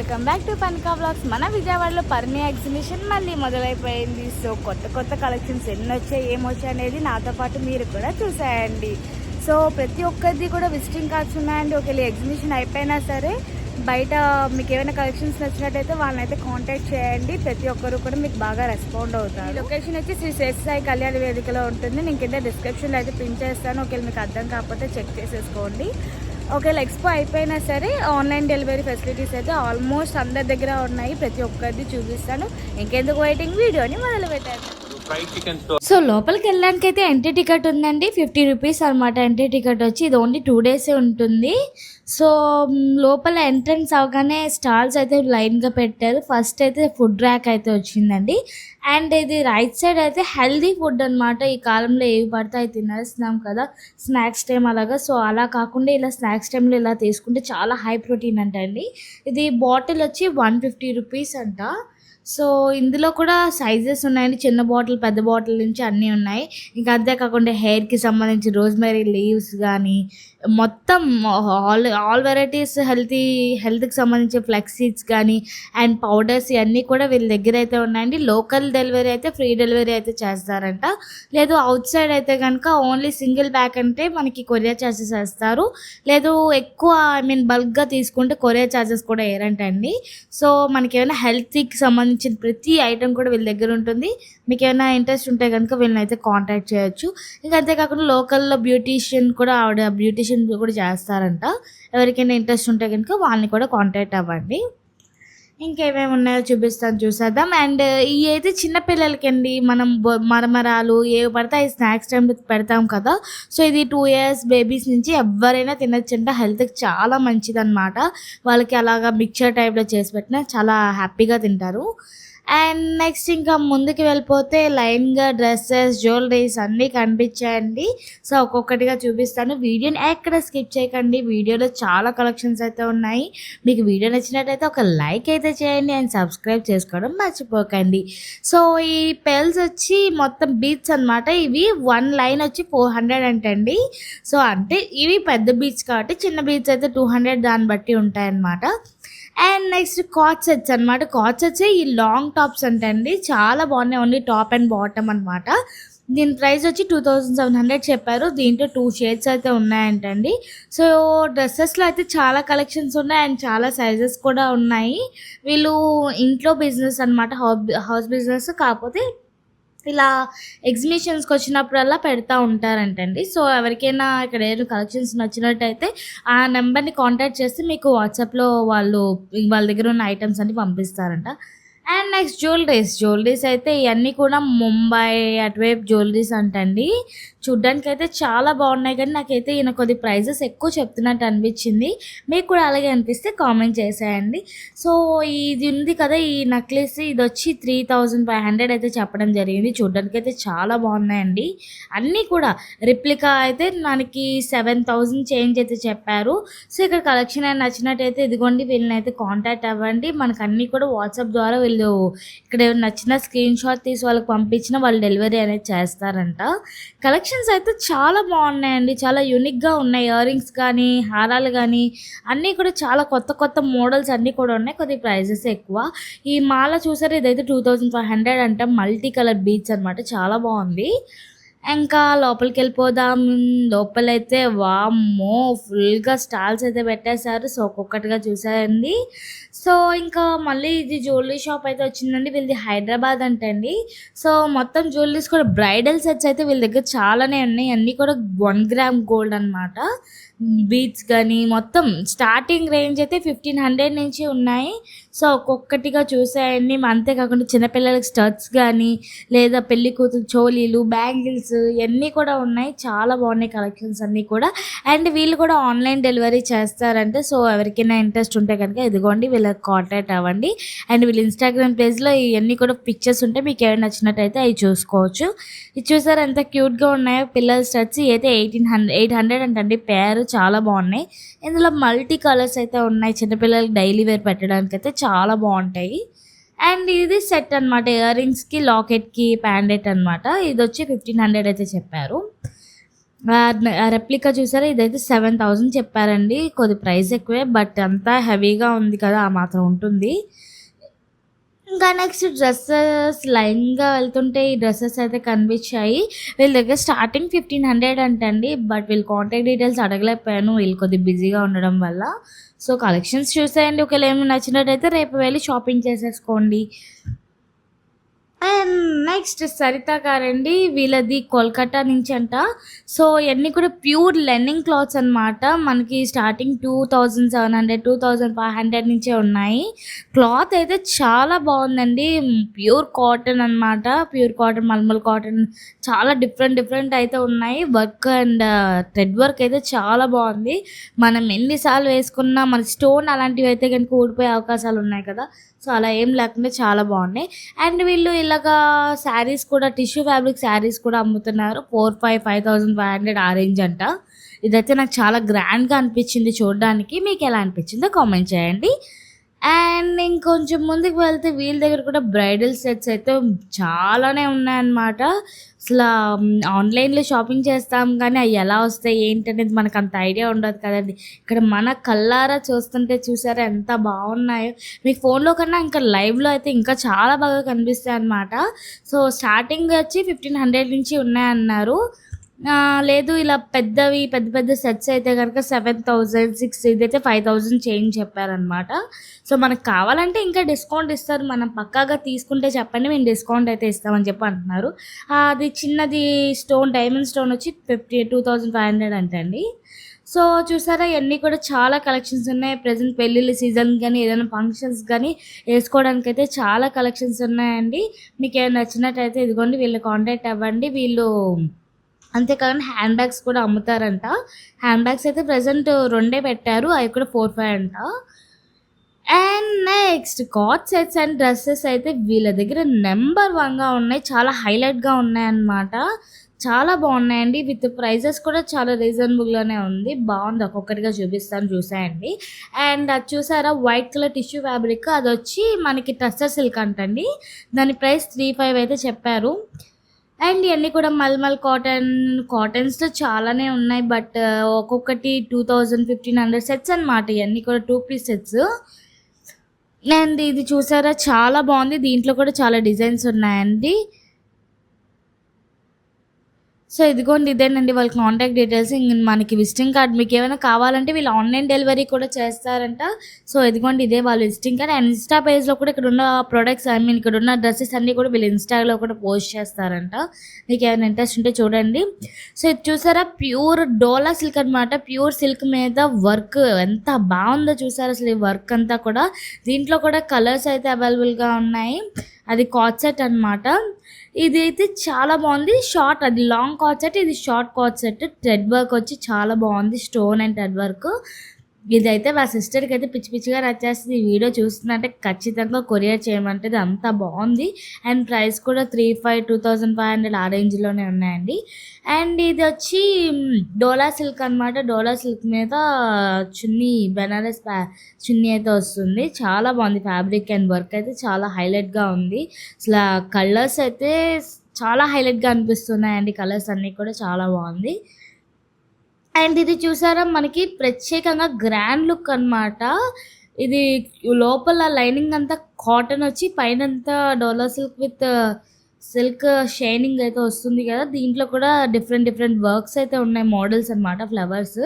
Welcome back to పనికా blogs మన విజయవాడలో పర్మి exhibition మళ్ళీ మొదలైపోయింది. సో కొత్త కొత్త కలెక్షన్స్ ఎన్ని వచ్చాయి ఏమొచ్చాయి అనేది నాతో పాటు మీరు కూడా చూసేయండి. సో ప్రతి ఒక్కరిది కూడా విజిటింగ్ కార్డ్స్ ఉన్నాయండి. ఒకవేళ ఎగ్జిబిషన్ అయిపోయినా సరే బయట మీకు ఏమైనా కలెక్షన్స్ నచ్చినట్టయితే వాళ్ళని అయితే కాంటాక్ట్ చేయండి. ప్రతి ఒక్కరు కూడా మీకు బాగా రెస్పాండ్ అవుతారు. లొకేషన్ వచ్చి శ్రీ శేషసాయి కళ్యాణ వేదికలో ఉంటుంది. నేను కింద డిస్క్రిప్షన్లో అయితే పిన్ చేస్తాను. ఒకవేళ మీకు అర్థం కాకపోతే చెక్ చేసేసుకోండి. ఒకవేళ ఎక్స్పో అయిపోయినా సరే ఆన్లైన్ డెలివరీ ఫెసిలిటీస్ అయితే ఆల్మోస్ట్ అందరి దగ్గర ఉన్నాయి. ప్రతి ఒక్కరిది చూపిస్తాను. ఇంకెందుకు వెయిటింగ్ వీడియోని మొదలు పెట్టాను సో లోపలికి వెళ్ళడానికి అయితే ఎంట్రీ టికెట్ ఉందండి. ఫిఫ్టీ రూపీస్ అనమాట ఎంట్రీ టికెట్ వచ్చి. ఇది ఓన్లీ టూ డేసే ఉంటుంది. సో లోపల ఎంట్రన్స్ అవగానే స్టాల్స్ అయితే లైన్గా పెట్టారు. ఫస్ట్ అయితే ఫుడ్ ర్యాక్ అయితే వచ్చిందండి. అండ్ ఇది రైట్ సైడ్ అయితే హెల్దీ ఫుడ్ అన్నమాట. ఈ కాలంలో ఏవి పడితే అవి తినేస్తున్నాం కదా స్నాక్స్ టైం అలాగా. సో అలా కాకుండా ఇలా స్నాక్స్ టైంలో ఇలా తీసుకుంటే చాలా హై ప్రోటీన్ అంట అండి. ఇది బాటిల్ వచ్చి వన్ ఫిఫ్టీ రూపీస్ అంట. సో ఇందులో కూడా సైజెస్ ఉన్నాయండి. చిన్న బాటిల్ పెద్ద బాటిల్ నుంచి అన్నీ ఉన్నాయి. ఇంకా అంతేకాకుండా హెయిర్కి సంబంధించి రోజ్మెరీ లీవ్స్ కానీ మొత్తం ఆల్ ఆల్ వెరైటీస్ హెల్తీ హెల్త్కి సంబంధించి ఫ్లెక్స్ సీడ్స్ కానీ అండ్ పౌడర్స్ ఇవన్నీ కూడా వీళ్ళ దగ్గర అయితే ఉన్నాయండి. లోకల్ డెలివరీ అయితే ఫ్రీ డెలివరీ అయితే చేస్తారంట. లేదు అవుట్ సైడ్ అయితే కనుక ఓన్లీ సింగిల్ బ్యాగ్ అంటే మనకి కొరియర్ ఛార్జెస్ వేస్తారు. లేదు ఎక్కువ ఐ మీన్ బల్క్గా తీసుకుంటే కొరియర్ ఛార్జెస్ కూడా ఏరంటండి సో మనకి ఏమైనా హెల్త్కి సంబంధించిన ప్రతి ఐటెం కూడా వీళ్ళ దగ్గర ఉంటుంది. మీకు ఏమైనా ఇంట్రెస్ట్ ఉంటే కనుక వీళ్ళని అయితే కాంటాక్ట్ చేయొచ్చు. ఇంకా అంతేకాకుండా లోకల్లో బ్యూటీషియన్ కూడా ఆవిడ బ్యూటీషియన్ కూడా చేస్తారంట. ఎవరికైనా ఇంట్రెస్ట్ ఉంటే కనుక వాళ్ళని కూడా కాంటాక్ట్ అవ్వండి. ఇంకేమేమి ఉన్నాయో చూపిస్తాను చూసేద్దాం. అండ్ ఇవి అయితే చిన్నపిల్లలకండి మనం మరమరాలు ఏవి పడితే అవి స్నాక్స్ టైంలో పెడతాం కదా. సో ఇది టూ ఇయర్స్ బేబీస్ నుంచి ఎవరైనా తినొచ్చంట హెల్త్కి చాలా మంచిదన్నమాట. వాళ్ళకి అలాగా మిక్చర్ టైప్లో చేసి పెట్టినా చాలా హ్యాపీగా తింటారు. అండ్ నెక్స్ట్ ఇంకా ముందుకు వెళ్ళిపోతే లైన్గా డ్రెస్సెస్ జ్యువెలరీస్ అన్నీ కనిపించాయండి. సో ఒక్కొక్కటిగా చూపిస్తాను. వీడియోని ఎక్కడ స్కిప్ చేయకండి. వీడియోలో చాలా కలెక్షన్స్ అయితే ఉన్నాయి. మీకు వీడియో నచ్చినట్టయితే ఒక లైక్ అయితే చేయండి అండ్ సబ్స్క్రైబ్ చేసుకోవడం మర్చిపోకండి. సో ఈ పెల్స్ వచ్చి మొత్తం బీట్స్ అనమాట ఇవి వన్ లైన్ వచ్చి ఫోర్ హండ్రెడ్ అంటండి. సో అంటే ఇవి పెద్ద బీచ్ కాబట్టి చిన్న బీచ్ అయితే టూ హండ్రెడ్ దాన్ని బట్టి ఉంటాయన్నమాట. అండ్ నెక్స్ట్ కాట్ సెట్స్ అనమాట కాట్ సెట్స్ ఈ లాంగ్ టాప్స్ అంటండి చాలా బాగున్నాయి. ఓన్లీ టాప్ అండ్ బాటమ్ అనమాట దీని ప్రైస్ వచ్చి టూ థౌజండ్ సెవెన్ హండ్రెడ్ చెప్పారు. దీంట్లో టూ షేడ్స్ అయితే ఉన్నాయంటండి సో డ్రెస్సెస్లో అయితే చాలా కలెక్షన్స్ ఉన్నాయి అండ్ చాలా సైజెస్ కూడా ఉన్నాయి. వీళ్ళు ఇంట్లో బిజినెస్ అనమాట హౌస్ బిజినెస్ కాకపోతే ఇలా ఎగ్జిబిషన్స్కి వచ్చినప్పుడల్లా పెడతా ఉంటారంటండి. సో ఎవరికైనా ఇక్కడ ఏదో కలెక్షన్స్ నచ్చినట్టయితే ఆ నెంబర్ని కాంటాక్ట్ చేస్తే మీకు వాట్సాప్లో వాళ్ళు వాళ్ళ దగ్గర ఉన్న ఐటమ్స్ అన్ని పంపిస్తారంట. అండ్ నెక్స్ట్ జ్యువెలరీస్ జ్యువెలరీస్ అయితే ఇవన్నీ కూడా ముంబై అటువైపు జ్యువెలరీస్ అంటండి. చూడ్డానికి అయితే చాలా బాగున్నాయి కానీ నాకైతే ఈయన కొద్ది ప్రైజెస్ ఎక్కువ చెప్తున్నట్టు అనిపించింది. మీకు కూడా అలాగే అనిపిస్తే కామెంట్ చేసేయండి. సో ఇది ఉంది కదా ఈ నెక్లెస్ ఇది వచ్చి త్రీ థౌజండ్ ఫైవ్ హండ్రెడ్ అయితే చెప్పడం జరిగింది. చూడ్డానికి అయితే చాలా బాగున్నాయండి. అన్నీ కూడా రిప్లికా అయితే మనకి సెవెన్ థౌజండ్ చేంజ్ అయితే చెప్పారు. సో ఇక్కడ కలెక్షన్ అయినా నచ్చినట్టయితే ఇదిగోండి వీళ్ళని అయితే కాంటాక్ట్ అవ్వండి. మనకు అన్నీ కూడా వాట్సాప్ ద్వారా వీళ్ళు ఇక్కడ ఏమైనా నచ్చిన స్క్రీన్ షాట్ తీసి వాళ్ళకి పంపించిన వాళ్ళు డెలివరీ అనేది చేస్తారంట. కలెక్షన్ కలెక్షన్స్ అయితే చాలా బాగున్నాయండి. చాలా యూనిక్గా ఉన్నాయి. ఇయర్ రింగ్స్ కానీ హారాలు కానీ అన్నీ కూడా చాలా కొత్త కొత్త మోడల్స్ అన్నీ కూడా ఉన్నాయి. కొద్ది ప్రైజెస్ ఎక్కువ. ఈ మాల చూసారు? ఇదైతే టూ థౌజండ్ ఫైవ్ హండ్రెడ్ అంటే. మల్టీ కలర్ బీచ్ అనమాట చాలా బాగుంది. ఇంకా లోపలికి వెళ్ళిపోదాం లోపలైతే వామ్మో ఫుల్గా స్టాల్స్ అయితే పెట్టేశారు. సో ఒక్కొక్కటిగా చూసారండి సో ఇంకా మళ్ళీ ఇది జ్యువెలరీ షాప్ అయితే వచ్చిందండి. వీళ్ళది హైదరాబాద్ అంటండి. సో మొత్తం జ్యువెలరీస్ కూడా బ్రైడల్ సెట్స్ అయితే వీళ్ళ దగ్గర చాలానే ఉన్నాయి. అన్నీ కూడా వన్ గ్రామ్ గోల్డ్ అన్నమాట. బీట్స్ కానీ మొత్తం స్టార్టింగ్ రేంజ్ అయితే ఫిఫ్టీన్ హండ్రెడ్ నుంచి ఉన్నాయి. సో ఒక్కొక్కటిగా చూసాయండి అంతేకాకుండా చిన్నపిల్లలకి స్టర్ట్స్ కానీ లేదా పెళ్ళి కూతురు చోలీలు బ్యాంగిల్స్ ఇవన్నీ కూడా ఉన్నాయి. చాలా బాగున్నాయి కలెక్షన్స్ అన్నీ కూడా. అండ్ వీళ్ళు కూడా ఆన్లైన్ డెలివరీ చేస్తారంటే సో ఎవరికైనా ఇంట్రెస్ట్ ఉంటే కనుక ఇదిగోండి వీళ్ళకి కాంటాక్ట్ అవ్వండి. అండ్ వీళ్ళు ఇన్స్టాగ్రామ్ పేజ్లో ఇవన్నీ కూడా పిక్చర్స్ ఉంటే మీకు ఏమైనా నచ్చినట్టయితే అవి చూసుకోవచ్చు. ఇది చూసారు ఎంత క్యూట్గా ఉన్నాయో పిల్లల స్టడ్స్. అయితే ఎయిటీన్ హండ్రెడ్ ఎయిట్ హండ్రెడ్ అంటండి. పేరు చాలా బాగున్నాయి. ఇందులో మల్టీ కలర్స్ అయితే ఉన్నాయి. చిన్నపిల్లలకి డైలీ వేర్ పెట్టడానికి అయితే చాలా బాగుంటాయి. అండ్ ఇది సెట్ అనమాట ఇయర్ రింగ్స్కి లాకెట్కి ప్యాండెట్ అనమాట ఇది వచ్చి ఫిఫ్టీన్ హండ్రెడ్ అయితే చెప్పారు. రెప్లికా చూసారా? ఇదైతే సెవెన్ థౌజండ్ చెప్పారండి. కొద్ది ప్రైస్ ఎక్కువే బట్ అంతా హెవీగా ఉంది కదా ఆ మాత్రం ఉంటుంది. ఇంకా నెక్స్ట్ డ్రెస్సెస్ లైన్గా వెళ్తుంటే ఈ డ్రెస్సెస్ అయితే కనిపించాయి. వీళ్ళ దగ్గర స్టార్టింగ్ ఫిఫ్టీన్ హండ్రెడ్ అంటండి బట్ వీళ్ళు కాంటాక్ట్ డీటెయిల్స్ అడగలేకపోయాను. వీళ్ళు కొద్దిగా బిజీగా ఉండడం వల్ల. సో కలెక్షన్స్ చూసేయండి. ఒకవేళ ఏమైనా నచ్చినట్టయితే రేపు వెళ్ళి షాపింగ్ చేసేసుకోండి. నెక్స్ట్ సరిత గారండి వీళ్ళది కోల్కతా నుంచి అంట సో ఇవన్నీ కూడా ప్యూర్ లెన్నింగ్ క్లాత్స్ అన్నమాట. మనకి starting two thousand seven hundred two thousand five hundred నుంచే ఉన్నాయి. క్లాత్ అయితే చాలా బాగుందండి. ప్యూర్ కాటన్ అన్నమాట. ప్యూర్ కాటన్ మల్మల్ కాటన్ చాలా డిఫరెంట్ డిఫరెంట్ అయితే ఉన్నాయి. వర్క్ అండ్ థ్రెడ్ వర్క్ అయితే చాలా బాగుంది. మనం ఎన్నిసార్లు వేసుకున్నా మన స్టోన్ అలాంటివి అయితే కనుక ఊడిపోయే అవకాశాలు ఉన్నాయి కదా. సో అలా ఏం లేకుండా చాలా బాగున్నాయి. అండ్ వీళ్ళు ఇలాగా శారీస్ కూడా టిష్యూ ఫ్యాబ్రిక్ శారీస్ కూడా అమ్ముతున్నారు. Four five five thousand five hundred ఆ రేంజ్ అంట. ఇదైతే నాకు చాలా గ్రాండ్గా అనిపించింది చూడడానికి. మీకు ఎలా అనిపించిందో కామెంట్ చేయండి. అండ్ ఇంకొంచెం ముందుకు వెళ్తే వీళ్ళ దగ్గర కూడా బ్రైడల్ సెట్స్ అయితే చాలానే ఉన్నాయన్నమాట. అసలు ఆన్లైన్లో షాపింగ్ చేస్తాం కానీ అవి ఎలా వస్తాయి ఏంటనేది మనకు అంత ఐడియా ఉండదు కదండి. ఇక్కడ మన కల్లారా చూస్తుంటే చూసారా ఎంత బాగున్నాయో. మీ ఫోన్లో కన్నా ఇంకా లైవ్లో అయితే ఇంకా చాలా బాగా కనిపిస్తాయి అన్నమాట సో స్టార్టింగ్ వచ్చి ఫిఫ్టీన్ హండ్రెడ్ నుంచి ఉన్నాయన్నారు. లేదు ఇలా పెద్దవి పెద్ద పెద్ద సెట్స్ అయితే కనుక సెవెన్ థౌజండ్ సిక్స్ ఇదైతే ఫైవ్ థౌజండ్ చేంజ్ చెప్పారనమాట సో మనకు కావాలంటే ఇంకా డిస్కౌంట్ ఇస్తారు. మనం పక్కాగా తీసుకుంటే చెప్పండి మేము డిస్కౌంట్ అయితే ఇస్తామని చెప్పి అంటున్నారు. అది చిన్నది స్టోన్ డైమండ్ స్టోన్ వచ్చి fifty two thousand five hundred అంటండి సో చూసారా ఇవన్నీ కూడా చాలా కలెక్షన్స్ ఉన్నాయి. ప్రజెంట్ పెళ్ళిళ్ళ సీజన్ కానీ ఏదైనా ఫంక్షన్స్ కానీ వేసుకోవడానికి అయితే చాలా కలెక్షన్స్ ఉన్నాయండి. మీకు ఏమైనా నచ్చినట్టయితే ఇదిగోండి వీళ్ళు కాంటాక్ట్ అవ్వండి. వీళ్ళు అంతేకాకుండా హ్యాండ్ బ్యాగ్స్ కూడా అమ్ముతారంట. హ్యాండ్ బ్యాగ్స్ అయితే ప్రజెంట్ రెండే పెట్టారు అవి కూడా ఫోర్ ఫైవ్ అంట. And next coat sets and dresses అయితే వీళ్ళ దగ్గర నెంబర్ వన్గా ఉన్నాయి చాలా హైలైట్గా ఉన్నాయన్నమాట చాలా బాగున్నాయండి విత్ ప్రైజెస్ కూడా చాలా రీజనబుల్గానే ఉంది. బాగుంది ఒక్కొక్కటిగా చూపిస్తాను చూసాయండి. అండ్ అది చూసారా వైట్ కలర్ టిష్యూ ఫ్యాబ్రిక్ అది వచ్చి మనకి టస్టర్ సిల్క్ అంటండి. దాని ప్రైస్ త్రీ ఫైవ్ అయితే చెప్పారు. అండ్ ఇవన్నీ కూడా మల్మల్ కాటన్ కాటన్స్లో చాలానే ఉన్నాయి. బట్ ఒక్కొక్కటి two thousand fifteen hundred sets అనమాట ఇవన్నీ కూడా టూ పీస్ సెట్స్. అండ్ ఇది చూసారా? చాలా బాగుంది. దీంట్లో కూడా చాలా డిజైన్స్ ఉన్నాయండి. సో ఇదిగోండి ఇదేనండి వాళ్ళ కాంటాక్ట్ డీటెయిల్స్ మనకి విజిటింగ్ కార్డ్ మీకు ఏమైనా కావాలంటే వీళ్ళు ఆన్లైన్ డెలివరీ కూడా చేస్తారంట. సో ఇదిగోండి ఇదే వాళ్ళ విజిటింగ్ కార్డ్ అండ్ ఇన్స్టా పేజ్లో కూడా ఇక్కడ ఉన్న ప్రొడక్ట్స్ ఐ మీన్ ఇక్కడ ఉన్న డ్రెస్సెస్ అన్నీ కూడా వీళ్ళు ఇన్స్టాలో కూడా పోస్ట్ చేస్తారంట. మీకు ఏమైనా ఇంట్రెస్ట్ ఉంటే చూడండి. సో ఇది చూసారా? ప్యూర్ డోలా సిల్క్ అనమాట ప్యూర్ సిల్క్ మీద వర్క్ ఎంత బాగుందో చూసారా అసలు ఈ వర్క్ అంతా కూడా. దీంట్లో కూడా కలర్స్ అయితే అవైలబుల్గా ఉన్నాయి. అది కాట్ సెట్ అనమాట ఇది అయితే చాలా బాగుంది. షార్ట్ అది లాంగ్ కాట్ సెట్ ఇది short coat set. Thread work వచ్చి చాలా బాగుంది. Stone and thread work. ఇదైతే మా సిస్టర్కి అయితే పిచ్చి పిచ్చిగా నచ్చేస్తుంది. ఈ వీడియో చూస్తుందంటే ఖచ్చితంగా కొరియర్ చేయమంటది. అంత బాగుంది. అండ్ ప్రైస్ కూడా three five two thousand five hundred ఆ రేంజ్లోనే ఉన్నాయండి. అండ్ ఇది వచ్చి డోలా సిల్క్ అనమాట డోలా సిల్క్ మీద చున్నీ బెనారస్ చున్నీ అయితే వస్తుంది. చాలా బాగుంది ఫ్యాబ్రిక్ అండ్ వర్క్ అయితే. చాలా హైలైట్గా ఉంది. అసలు కలర్స్ అయితే చాలా హైలైట్గా అనిపిస్తున్నాయండి. కలర్స్ అన్నీ కూడా చాలా బాగుంది. అండ్ ఇది చూసారా మనకి ప్రత్యేకంగా గ్రాండ్ లుక్ అన్నమాట. ఇది లోపల లైనింగ్ అంతా కాటన్ వచ్చి పైన అంతా Dola silk with silk shining అయితే వస్తుంది కదా. దీంట్లో కూడా డిఫరెంట్ డిఫరెంట్ వర్క్స్ అయితే ఉన్నాయి మోడల్స్ అన్నమాట ఫ్లవర్స్.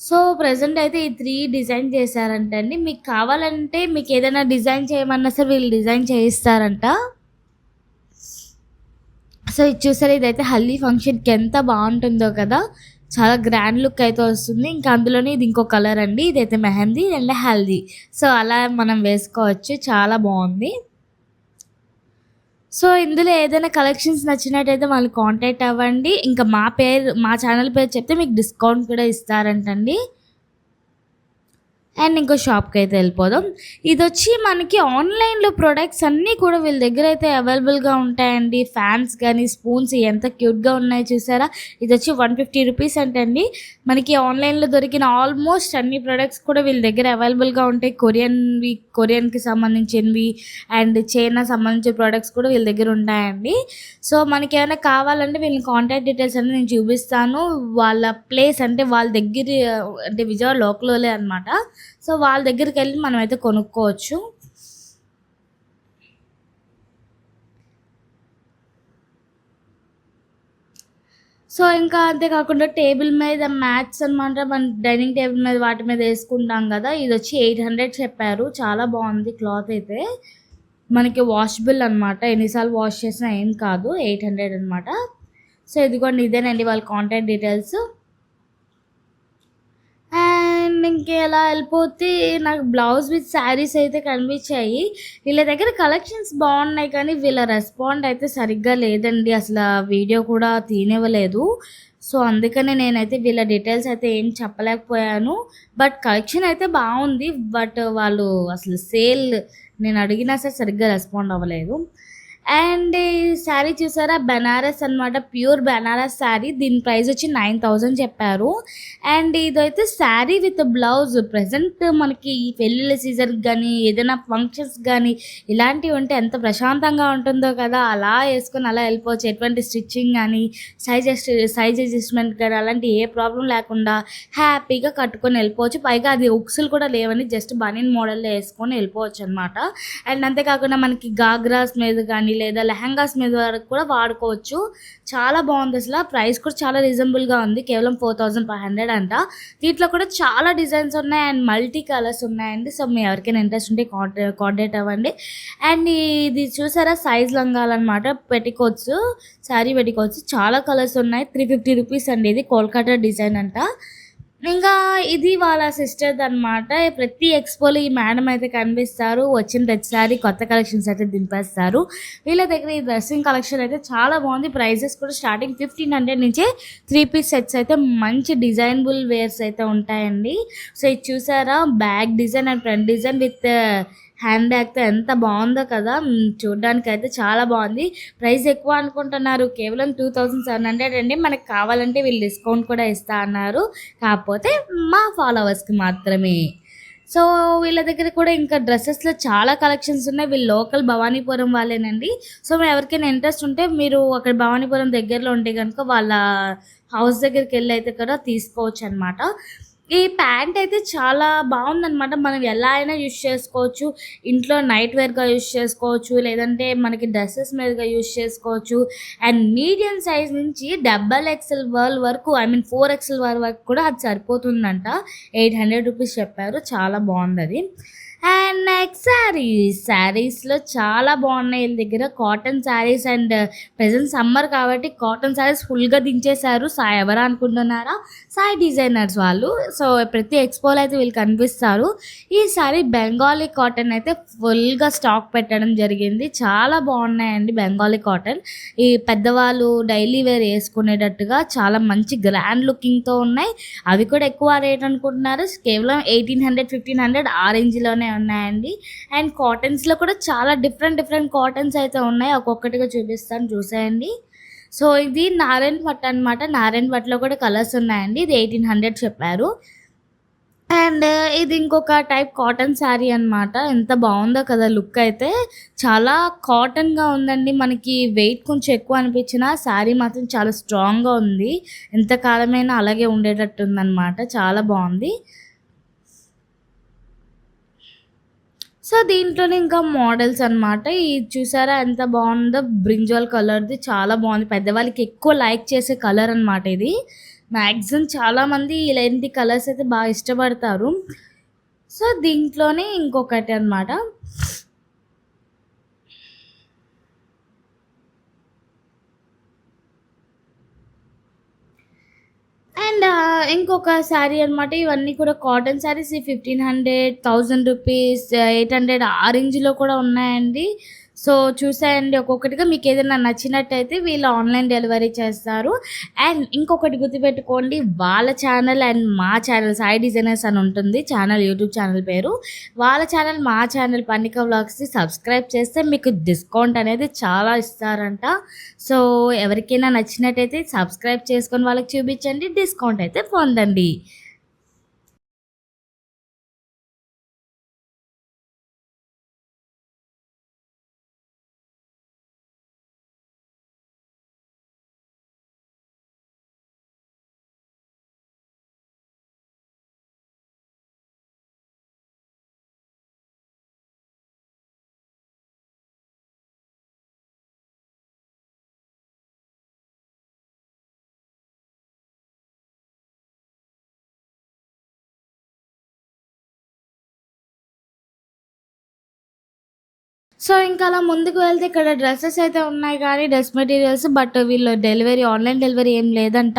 సో ప్రజెంట్ అయితే ఈ త్రీ డిజైన్ చేశారంట అండి మీకు కావాలంటే మీకు ఏదైనా డిజైన్ చేయమన్నా సరే వీళ్ళు డిజైన్ చేయిస్తారంట. సో ఇది చూసారా ఇదైతే హల్దీ ఫంక్షన్కి ఎంత బాగుంటుందో కదా. చాలా గ్రాండ్ లుక్ అయితే వస్తుంది. ఇంకా అందులోనే ఇది ఇంకో కలర్ అండి. ఇదైతే మెహందీ అండ్ హల్దీ. సో అలా మనం వేసుకోవచ్చు. చాలా బాగుంది. సో ఇందులో ఏదైనా కలెక్షన్స్ నచ్చినట్టయితే వాళ్ళు కాంటాక్ట్ అవ్వండి. ఇంకా మా పేరు మా ఛానల్ పేరు చెప్తే మీకు డిస్కౌంట్ కూడా ఇస్తారంటండి. అండ్ ఇంకో షాప్కి అయితే వెళ్ళిపోదాం. ఇది వచ్చి మనకి ఆన్లైన్లో ప్రొడక్ట్స్ అన్నీ కూడా వీళ్ళ దగ్గర అయితే అవైలబుల్గా ఉంటాయండి. ఫ్యాన్స్ కానీ స్పూన్స్ ఎంత క్యూట్గా ఉన్నాయి చూసారా? ఇది వచ్చి వన్ ఫిఫ్టీ రూపీస్ అంటండి. మనకి ఆన్లైన్లో దొరికిన ఆల్మోస్ట్ అన్ని ప్రొడక్ట్స్ కూడా వీళ్ళ దగ్గర అవైలబుల్గా ఉంటాయి. కొరియన్వి కొరియన్కి సంబంధించినవి అండ్ చైనా సంబంధించిన ప్రొడక్ట్స్ కూడా వీళ్ళ దగ్గర ఉంటాయండి. సో మనకి ఏమైనా కావాలంటే వీళ్ళని కాంటాక్ట్ డీటెయిల్స్ అనేది నేను చూపిస్తాను. వాళ్ళ ప్లేస్ అంటే వాళ్ళ దగ్గర అంటే విజయవాడ లోకల్లోనే అనమాట సో వాళ్ళ దగ్గరికి వెళ్ళి మనం అయితే కొనుక్కోవచ్చు. సో ఇంకా అంతేకాకుండా టేబుల్ మీద మ్యాట్స్ అనమాట మన డైనింగ్ టేబుల్ మీద వాటి మీద వేసుకుంటాం కదా ఇది వచ్చి ఎయిట్ హండ్రెడ్ చెప్పారు. చాలా బాగుంది క్లాత్ అయితే. మనకి వాషబుల్ అనమాట ఎన్నిసార్లు వాష్ చేసినా ఏం కాదు ఎయిట్ హండ్రెడ్ అనమాట సో ఇదిగోండి ఇదేనండి వాళ్ళ కాంటాక్ట్ డీటెయిల్స్. అండ్ ఇంకెలా వెళ్ళిపోతే నాకు బ్లౌజ్ విత్ శారీస్ అయితే కనిపించాయి. వీళ్ళ దగ్గర కలెక్షన్స్ బాగున్నాయి కానీ వీళ్ళ రెస్పాండ్ అయితే సరిగ్గా లేదండి. అసలు వీడియో కూడా తీనివ్వలేదు. సో అందుకనే నేనైతే వీళ్ళ డీటెయిల్స్ అయితే ఏం చెప్పలేకపోయాను. బట్ కలెక్షన్ అయితే బాగుంది. బట్ వాళ్ళు అసలు సేల్ నేను అడిగినా సరే సరిగ్గా రెస్పాండ్ అవ్వలేదు. అండ్ ఈ శారీ చూసారా? బెనారస్ అనమాట ప్యూర్ బెనారస్ శారీ. దీని ప్రైస్ వచ్చి నైన్ థౌజండ్ చెప్పారు. అండ్ ఇదైతే శారీ విత్ బ్లౌజ్. ప్రజెంట్ మనకి పెళ్ళిళ్ళ సీజన్ కానీ ఏదైనా ఫంక్షన్స్ కానీ ఇలాంటివి ఉంటే ఎంత ప్రశాంతంగా ఉంటుందో కదా. అలా వేసుకొని అలా వెళ్ళిపోవచ్చు. ఎటువంటి స్టిచ్చింగ్ కానీ సైజ్ సైజ్ అడ్జస్ట్మెంట్ కానీ అలాంటి ఏ ప్రాబ్లం లేకుండా హ్యాపీగా కట్టుకొని వెళ్ళిపోవచ్చు. పైగా అది ఉక్సులు కూడా లేవని జస్ట్ బనీన్ మోడల్లో వేసుకొని వెళ్ళిపోవచ్చు అనమాట అండ్ అంతేకాకుండా మనకి గాగ్రాస్ మీద కానీ లేదా లెహంగాస్ మీద వరకు కూడా వాడుకోవచ్చు. చాలా బాగుంది అసలు. ప్రైస్ కూడా చాలా రీజనబుల్గా ఉంది. కేవలం ఫోర్ థౌజండ్ ఫైవ్ హండ్రెడ్ అంట. దీంట్లో కూడా చాలా డిజైన్స్ ఉన్నాయి అండ్ మల్టీ కలర్స్ ఉన్నాయండి. సో మీ ఎవరికైనా ఇంట్రెస్ట్ ఉంటే కాంటాక్ట్ కాంటాక్ట్ అవ్వండి. అండ్ ఇది చూసారా? సైజ్ లంగాలన్నమాట పెట్టుకోవచ్చు శారీ పెట్టుకోవచ్చు చాలా కలర్స్ ఉన్నాయి. త్రీ ఫిఫ్టీ రూపీస్ అండి. ఇది కోల్కతా డిజైన్ అంట. ఇంకా ఇది వాళ్ళ సిస్టర్ అనమాట ప్రతి ఎక్స్పోలో ఈ మేడం అయితే కనిపిస్తారు. వచ్చిన ప్రతిసారి కొత్త కలెక్షన్స్ అయితే దింపేస్తారు. వీళ్ళ దగ్గర ఈ డ్రెస్సింగ్ కలెక్షన్ అయితే చాలా బాగుంది. ప్రైజెస్ కూడా స్టార్టింగ్ ఫిఫ్టీన్ హండ్రెడ్ నుంచే త్రీ పీస్ సెట్స్ అయితే మంచి డిజైనబుల్ వేర్స్ అయితే ఉంటాయండి. సో ఇది చూసారా? Back design and front design with hand బ్యాగ్తో ఎంత బాగుందో కదా. చూడడానికి అయితే చాలా బాగుంది. ప్రైస్ ఎక్కువ అనుకుంటున్నారు. కేవలం టూ థౌజండ్ సెవెన్ హండ్రెడ్ అండి. మనకు కావాలంటే వీళ్ళు డిస్కౌంట్ కూడా ఇస్తా అన్నారు. కాకపోతే మా ఫాలోవర్స్కి మాత్రమే. సో వీళ్ళ దగ్గర కూడా ఇంకా డ్రెస్సెస్లో చాలా కలెక్షన్స్ ఉన్నాయి. వీళ్ళు లోకల్ భవానీపురం వాళ్ళేనండి. సో మీరు ఎవరికైనా ఇంట్రెస్ట్ ఉంటే మీరు అక్కడ భవానీపురం దగ్గరలో ఉంటే కనుక వాళ్ళ హౌస్ దగ్గరికి వెళ్ళి అయితే కూడా తీసుకోవచ్చు అనమాట ఈ ప్యాంట్ అయితే చాలా బాగుందన్నమాట. మనం ఎలా అయినా యూస్ చేసుకోవచ్చు. ఇంట్లో నైట్ వేర్గా యూస్ చేసుకోవచ్చు. లేదంటే మనకి డ్రెస్సెస్ మీదగా యూస్ చేసుకోవచ్చు. అండ్ మీడియం సైజ్ నుంచి డబల్ ఎక్సెల్ వరల్డ్ వరకు ఐ మీన్ ఫోర్ ఎక్సెల్ వరకు కూడా అది సరిపోతుందంట. ఎయిట్ హండ్రెడ్ రూపీస్ చెప్పారు. చాలా బాగుంది అది అండ్ నెక్స్ట్ శారీ శారీస్లో చాలా బాగున్నాయి వీళ్ళ దగ్గర. Cotton saris and present summer కాబట్టి కాటన్ శారీస్ ఫుల్గా దించేశారు. సాయి ఎవరు అనుకుంటున్నారా? సాయి డిజైనర్స్ వాళ్ళు. సో ప్రతి ఎక్స్పోలో అయితే వీళ్ళు కనిపిస్తారు. ఈ సారీ బెంగాలీ కాటన్ అయితే ఫుల్గా స్టాక్ పెట్టడం జరిగింది. చాలా బాగున్నాయండి బెంగాలీ కాటన్ ఈ పెద్దవాళ్ళు డైలీ వేర్ వేసుకునేటట్టుగా చాలా మంచి గ్రాండ్ లుకింగ్తో ఉన్నాయి. అవి కూడా ఎక్కువ రేట్ అనుకుంటున్నారు. కేవలం ఎయిటీన్ హండ్రెడ్ ఫిఫ్టీన్ హండ్రెడ్ ఆ రేంజ్లోనే ఉన్నాయండి. అండ్ కాటన్స్లో కూడా చాలా డిఫరెంట్ డిఫరెంట్ కాటన్స్ అయితే ఉన్నాయి. ఒక్కొక్కటిగా చూపిస్తాను చూసేయండి. సో ఇది నారాయణ పట్టు అనమాట నారాయణ పట్టులో కూడా కలర్స్ ఉన్నాయండి. ఇది ఎయిటీన్ హండ్రెడ్ చెప్పారు. అండ్ ఇది ఇంకొక టైప్ కాటన్ శారీ అన్నమాట. ఎంత బాగుందో కదా లుక్ అయితే. చాలా కాటన్గా ఉందండి. మనకి వెయిట్ కొంచెం ఎక్కువ అనిపించిన శారీ మాత్రం చాలా స్ట్రాంగ్గా ఉంది. ఎంత కాలమైనా అలాగే ఉండేటట్టు ఉందన్నమాట. చాలా బాగుంది. సో దీంట్లోనే ఇంకా మోడల్స్ అన్నమాట. ఇది చూసారా ఎంత బాగుందో? బ్రింజాల్ కలర్ది చాలా బాగుంది. పెద్దవాళ్ళకి ఎక్కువ లైక్ చేసే కలర్ అన్నమాట ఇది. మ్యాక్సిమం చాలామంది ఇలాంటి కలర్స్ అయితే బాగా ఇష్టపడతారు. సో దీంట్లోనే ఇంకొకటి అన్నమాట. అండ్ ఇంకొక శారీ అనమాట ఇవన్నీ కూడా cotton saris. Fifteen hundred thousand rupees eight hundred ఆ రేంజ్లో కూడా ఉన్నాయండి. సో చూసేయండి ఒక్కొక్కటిగా మీకు ఏదైనా నచ్చినట్టయితే వీళ్ళు ఆన్లైన్ డెలివరీ చేస్తారు. అండ్ ఇంకొకటి గుర్తుపెట్టుకోండి వాళ్ళ ఛానల్ అండ్ మా ఛానల్ సాయి డిజైనర్స్ అని ఉంటుంది ఛానల్ యూట్యూబ్ ఛానల్ పేరు. వాళ్ళ ఛానల్ మా ఛానల్ పన్నిక వ్లాగ్స్ని సబ్స్క్రైబ్ చేస్తే మీకు డిస్కౌంట్ అనేది చాలా ఇస్తారంట. సో ఎవరికైనా నచ్చినట్టయితే సబ్స్క్రైబ్ చేసుకొని వాళ్ళకి చూపించండి డిస్కౌంట్ అయితే పొందండి. సో ఇంకా అలా ముందుకు వెళ్తే ఇక్కడ డ్రెస్సెస్ అయితే ఉన్నాయి కానీ డ్రెస్ మెటీరియల్స్ బట్ వీళ్ళు డెలివరీ ఆన్లైన్ డెలివరీ ఏం లేదంట.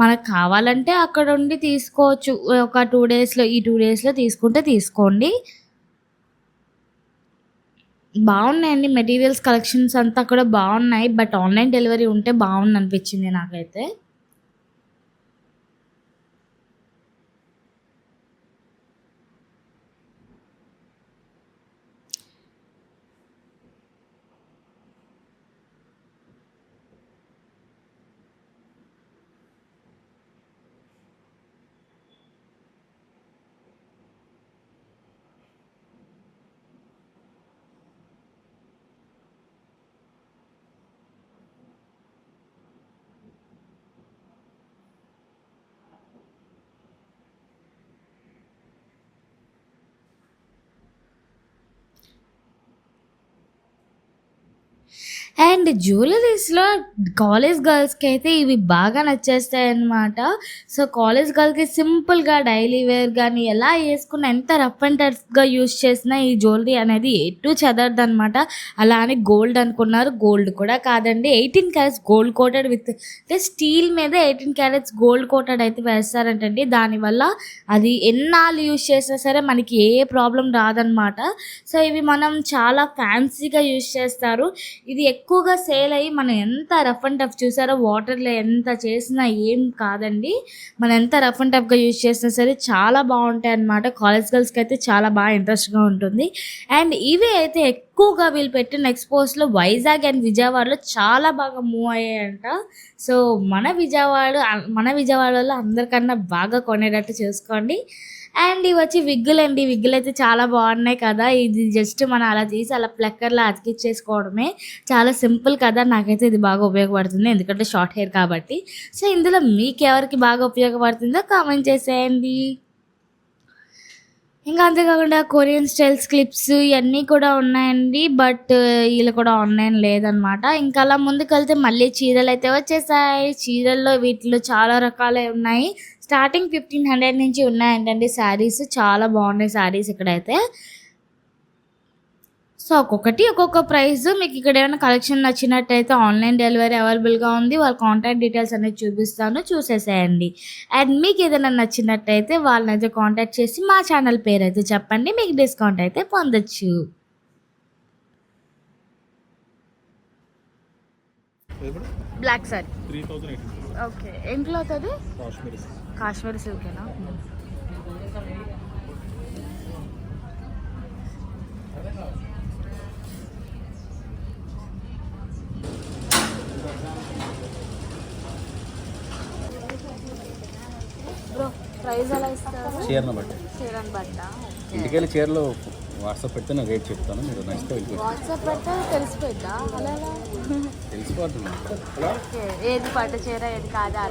మనకు కావాలంటే అక్కడ ఉండి తీసుకోవచ్చు. ఒక టూ డేస్లో ఈ టూ డేస్లో తీసుకుంటే తీసుకోండి. బాగున్నాయండి మెటీరియల్స్ కలెక్షన్స్ అంతా కూడా బాగున్నాయి. బట్ ఆన్లైన్ డెలివరీ ఉంటే బాగుంది అనిపించింది నాకైతే. అండ్ జ్యువెలరీస్లో కాలేజ్ గర్ల్స్కి అయితే ఇవి బాగా నచ్చేస్తాయి అన్నమాట సో కాలేజ్ గర్ల్కి సింపుల్గా డైలీ వేర్ కానీ ఎలా వేసుకున్న ఎంత రఫ్ అండ్ టఫ్గా యూస్ చేసినా ఈ జ్యువెలరీ అనేది ఎటు చెదరదు అనమాట అలా అని గోల్డ్ అనుకున్నారు. గోల్డ్ కూడా కాదండి. Eighteen carats gold coated with అంటే స్టీల్ మీద ఎయిటీన్ క్యారెట్స్ గోల్డ్ కోటెడ్ అయితే వేస్తారంటండి. దానివల్ల అది ఎన్నాళ్ళు యూస్ చేసినా సరే మనకి ఏ ప్రాబ్లం రాదనమాట సో ఇవి మనం చాలా ఫ్యాన్సీగా యూస్ చేస్తారు. ఇది ఎక్కువ ఎక్కువగా సేల్ అయ్యి మనం ఎంత రఫ్ అండ్ టఫ్ చూసారో వాటర్లో ఎంత చేసినా ఏం కాదండి. మనం ఎంత రఫ్ అండ్ టఫ్గా యూజ్ చేసినా సరే చాలా బాగుంటాయి అన్నమాట. కాలేజ్ గర్ల్స్కి అయితే చాలా బాగా ఇంట్రెస్ట్గా ఉంటుంది. అండ్ ఇవి అయితే ఎక్కువగా వీళ్ళు పెట్టిన ఎక్స్పోస్లో వైజాగ్ అండ్ విజయవాడలో చాలా బాగా మూవ్ అయ్యాయంట. సో మన విజయవాడ మన విజయవాడలో అందరికన్నా బాగా కొనేటట్టు చేసుకోండి. అండ్ ఇవి వచ్చి విగ్గులు అండి విగ్గులు అయితే చాలా బాగున్నాయి కదా. ఇది జస్ట్ మనం అలా తీసి అలా ప్లక్కర్లో అతికిచ్చేసుకోవడమే. చాలా సింపుల్ కదా. నాకైతే ఇది బాగా ఉపయోగపడుతుంది. ఎందుకంటే షార్ట్ హెయిర్ కాబట్టి. సో ఇందులో మీకు ఎవరికి బాగా ఉపయోగపడుతుందో కామెంట్ చేసేయండి. ఇంకా అంతేకాకుండా కొరియన్ స్టైల్స్ క్లిప్స్ ఇవన్నీ కూడా ఉన్నాయండి. బట్ వీళ్ళు కూడా ఆన్లైన్ లేదనమాట ఇంకా అలా ముందుకు వెళ్తే మళ్ళీ చీరలు అయితే వచ్చేసాయి. చీరల్లో వీటిలో చాలా రకాలే ఉన్నాయి. స్టార్టింగ్ ఫిఫ్టీన్ హండ్రెడ్ నుంచి ఉన్నాయంటండి శారీస్. చాలా బాగున్నాయి శారీస్ ఇక్కడైతే. సో ఒక్కొక్కటి ఒక్కొక్క ప్రైస్. మీకు ఇక్కడ ఏమైనా కలెక్షన్ నచ్చినట్టయితే ఆన్లైన్ డెలివరీ అవైలబుల్గా ఉంది. వాళ్ళ కాంటాక్ట్ డీటెయిల్స్ అనేది చూపిస్తాను. చూసేసేయండి. అండ్ మీకు ఏదైనా నచ్చినట్టయితే వాళ్ళని అయితే కాంటాక్ట్ చేసి మా ఛానల్ పేరు అయితే చెప్పండి. మీకు డిస్కౌంట్ అయితే పొందొచ్చు. Black sorry. ఓకే. ఏం క్లాత్ అది? కాశ్మీరీ సిల్కేనా? బ్రో ప్రైస్ ఎలా ఇస్తారు? చీరను బట్టి. చీరని బట్ట? ఇంటికెళ్ళి చీరలు వాట్సాప్ పెడితే నేను రేట్ చెప్తాను మీరు నచ్చితే వెళ్ళిపోయి వాట్సాప్ పెడితే తెలిసిపోయిందా అలా ఎలా? తెలిసిపోతుంది ఓకే ఏది పట్టు చీర ఏది కాదా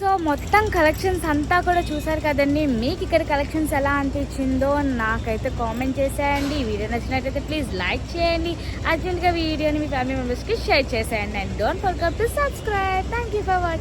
సో మొత్తం కలెక్షన్స్ అంతా కూడా చూసారు కదండి. మీకు ఇక్కడ కలెక్షన్స్ ఎలా అనిపించిందో నాకైతే కామెంట్ చేసేయండి. ఈ వీడియో నచ్చినట్లయితే ప్లీజ్ లైక్ చేయండి. అర్జెంట్గా వీడియోని మీ ఫ్యామిలీ మెంబర్స్కి షేర్ చేసేయండి. And don't forget to subscribe. Thank you for watching